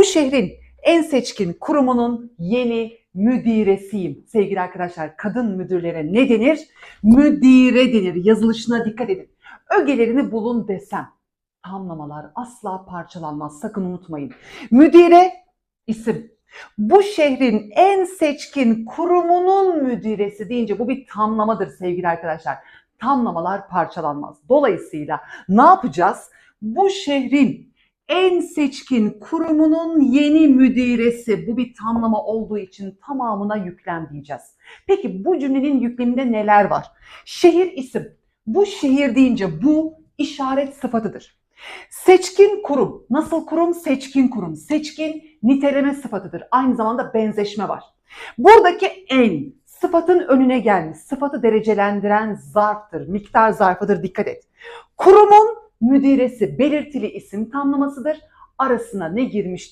Bu şehrin en seçkin kurumunun yeni müdiresiyim. Sevgili arkadaşlar kadın müdürlere ne denir? Müdire denir. Yazılışına dikkat edin. Ögelerini bulun desem. Tamlamalar asla parçalanmaz. Sakın unutmayın. Müdire isim. Bu şehrin en seçkin kurumunun müdiresi deyince bu bir tamlamadır sevgili arkadaşlar. Tamlamalar parçalanmaz. Dolayısıyla ne yapacağız? Bu şehrin en seçkin kurumunun yeni müdiresi. Bu bir tamlama olduğu için tamamına yüklem diyeceğiz. Peki bu cümlenin yükleminde neler var? Şehir isim. Bu şehir deyince bu işaret sıfatıdır. Seçkin kurum. Nasıl kurum? Seçkin kurum. Seçkin niteleme sıfatıdır. Aynı zamanda benzeşme var. Buradaki en sıfatın önüne gelmiş. Sıfatı derecelendiren zarftır. Miktar zarfıdır. Dikkat et. Kurumun müdiresi belirtili isim tamlamasıdır. Arasına ne girmiştir?